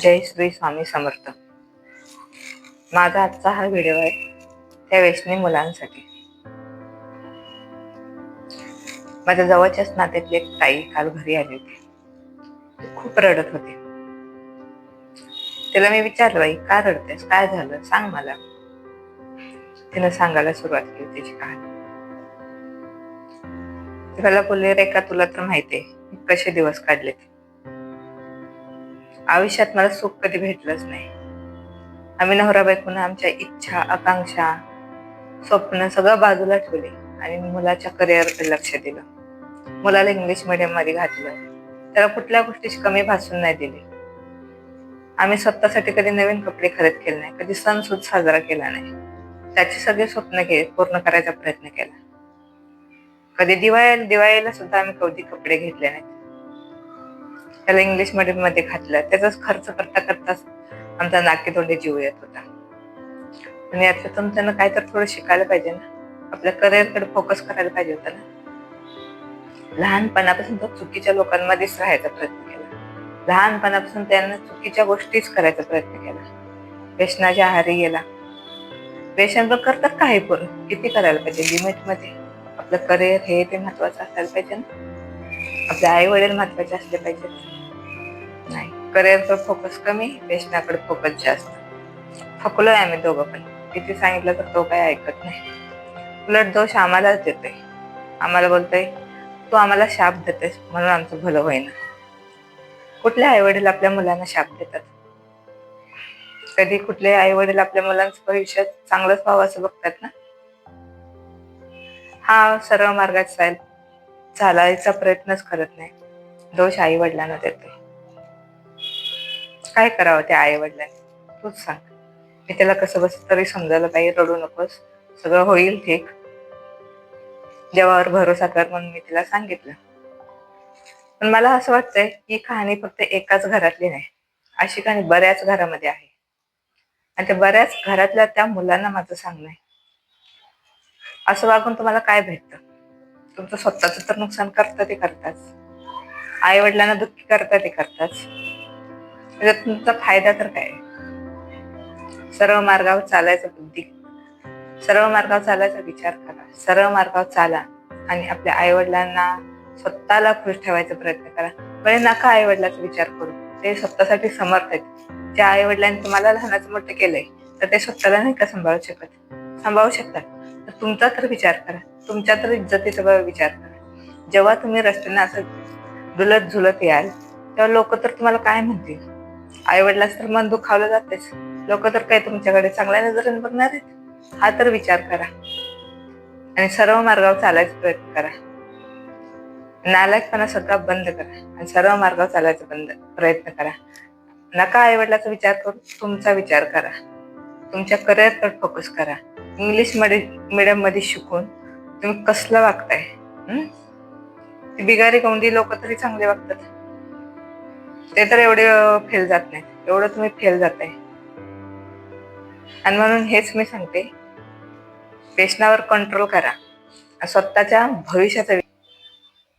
जय श्री स्वामी समर्थ. माझा आजचा हा व्हिडिओ आहे त्या वैष्णवी मुलांसाठी. माझ्या जवळच्याच नात्यातली एक ताई काल घरी आली होती. खूप रडत होती. तिला मी विचारलं बाई का रडतेस? काय झालं? सांग मला. तिनं सांगायला सुरुवात केली तिची कहाणी. ती मला बोलली रेखा तुला तर माहितीये कसे दिवस काढले ते आयुष्यात मला सुख कधी भेटलंच नाही. आम्ही नवरा बायकोनं आमच्या इच्छा आकांक्षा स्वप्न सगळं बाजूला ठेवले आणि मुलाच्या करिअरकडे लक्ष दिलं. मुलाला इंग्लिश मिडियममध्ये घातलं. त्याला कुठल्या गोष्टीची कमी भासून नाही दिली. आम्ही स्वतःसाठी कधी नवीन कपडे खरेदी केले नाही कधी सण सुद्धा साजरा केला नाही. त्याचे सगळे स्वप्न के पूर्ण करायचा प्रयत्न केला. कधी दिवाळी दिवाळीला सुद्धा आम्ही कधी कपडे घेतले नाहीत. त्याला इंग्लिश मीडियममध्ये घातलं. त्याचाच खर्च करता करताच आमचा नाकेतोंडी जीव येत होता. आणि याच्यातून त्यानं काय तर थोडं शिकायला पाहिजे ना. आपल्या करिअरकडे फोकस करायला पाहिजे होता ना. लहानपणापासून तो चुकीच्या लोकांमध्येच राहायचा प्रयत्न केला. लहानपणापासून त्यांना चुकीच्या गोष्टीच करायचा प्रयत्न केला. व्यसनाच्या आहारी गेला. व्यसन करतात काही पोरं किती करायला पाहिजे? लिमिटमध्ये आपलं करिअर हे ते महत्वाचं असायला पाहिजे ना. आपले आई वडील महत्त्वाचे असले पाहिजेत. नाही करिअरवर फोकस कमी व्यसनाकडे फोकस जास्त. थकलोय आम्ही दोघं पण. किती सांगितलं तर तो काही ऐकत नाही. उलट दोष आम्हालाच देतोय आम्हाला बोलतोय तू आम्हाला शाप देतेस म्हणून आमचं भलं होईना. कुठले आई वडील आपल्या मुलांना शाप देतात? कधी कुठले आई वडील आपल्या मुलांचं भविष्य चांगलंच व्हावं असं बघतात ना? हा सर्व मार्गात चाल चालायचा प्रयत्नच करत नाही. दोष आई वडिलांना देतो. काय करावं त्या आई वडिलांनी तूच सांग. मी त्याला कसं बस तरी समजायला पाहिजे रडू नकोस. सगळं होईल ठीक. देवावर भरोसा कर म्हणून मी तिला सांगितलं. पण मला असं वाटतंय ही कहाणी फक्त एकाच घरातली नाही. अशी कहाणी बऱ्याच घरामध्ये आहे. आणि त्या बऱ्याच घरातल्या त्या मुलांना माझं सांगणं आहे. असं वागून तुम्हाला काय भेटतं? तुमचं स्वतःच तर नुकसान करता ते करताच. आई वडिलांना दुःखी करता ते करताच. त्याच्यात तुमचा फायदा तर काय? सर्व मार्गावर चालायचा बुद्धी. सर्व मार्गावर चालायचा विचार करा. सर्व मार्गावर चाला आणि आपल्या आई वडिलांना स्वतःला खुश ठेवायचा प्रयत्न करा. बरे नका आई वडिलाचा विचार करू. ते स्वतःसाठी समर्थ आहेत. ज्या आई वडिलांनी तुम्हाला लहानाचं मोठं केलंय तर ते स्वतःला नाही का सांभाळू शकत? सांभाळू शकतात. तुमचा तर विचार करा. तुमच्या तर इज्जतीचा विचार करा. जेव्हा तुम्ही रस्त्याने असं डुलत झुलत याल तेव्हा लोक तर तुम्हाला काय म्हणतील? आई वडिलाच तर मन दुखावलं जातेच. लोक तर काय तुमच्याकडे चांगल्या नजरेने बघणार आहेत? हा तर विचार करा. आणि सर्व मार्गावर चालायचा प्रयत्न करा. नालायकपणा सगळा बंद करा. आणि सर्व मार्गावर चालायचा बंद प्रयत्न करा. नका आई वडिलाचा विचार करून तुमचा विचार करा. तुमच्या करिअरवर फोकस करा. इंग्लिश मीडियममध्ये शिकून तुम्ही कसलं वागताय? ती बिगारी गौंडी लोक तरी चांगले वागतात. ते तर एवढे फेल जात नाहीत. एवढं तुम्ही फेल जाताय. आणि म्हणून हेच मी सांगते. पेशनावर कंट्रोल करा. स्वतःच्या भविष्याचा